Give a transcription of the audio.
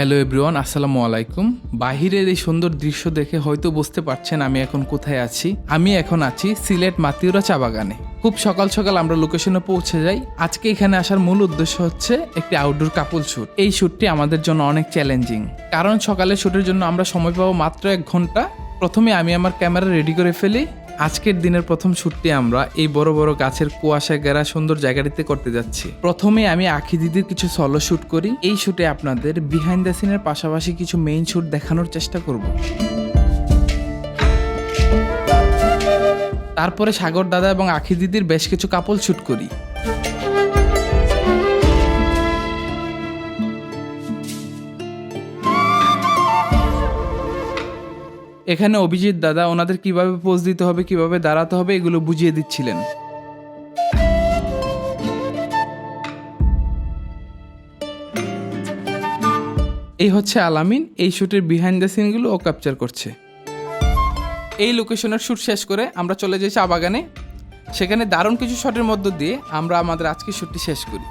Hello everyone আসসালামু আলাইকুম। বাহিরের এই সুন্দর দৃশ্য দেখে হয়তো বুঝতে পারছেন আমি এখন কোথায় আছি। আমি এখন আছি সিলেট মাতিউরা চা বাগানে। খুব সকাল সকাল আমরা লোকেশনে পৌঁছে যাই। আজকে এখানে আসার মূল উদ্দেশ্য হচ্ছে একটি আউটডোর কাপল শ্যুট এই শ্যুটটি আমাদের জন্য অনেক চ্যালেঞ্জিং কারণ সকালের শ্যুটের জন্য আমরা সময় পাবো মাত্র এক ঘণ্টা। প্রথমে আমি আমার ক্যামেরা রেডি করে ফেলি। আজকের দিনের প্রথম শ্যুটটি আমরা এই বড় বড় গাছের কুয়াশা গেরা সুন্দর জায়গাটিতে করতে যাচ্ছি। প্রথমে আমি আখি দিদির কিছু সলো শ্যুট করি। এই শ্যুটে আপনাদের বিহাইন্ড দ্য সিনের পাশাপাশি কিছু মেইন শ্যুট দেখানোর চেষ্টা করব। তারপরে সাগর দাদা এবং আখি দিদির বেশ কিছু কাপল শ্যুট করি। এখানে অভিজিৎ দাদা ওনাদের কীভাবে পোজ দিতে হবে, কীভাবে দাঁড়াতে হবে, এগুলো বুঝিয়ে দিচ্ছিলেন। এই হচ্ছে আলামিন, এই শ্যুটের বিহাইন্ড দ্য সিনগুলো ও ক্যাপচার করছে। এই লোকেশনের শ্যুট শেষ করে আমরা চলে যাই চা বাগানে। সেখানে দারুণ কিছু শটের মধ্য দিয়ে আমরা আমাদের আজকের শ্যুটটি শেষ করি।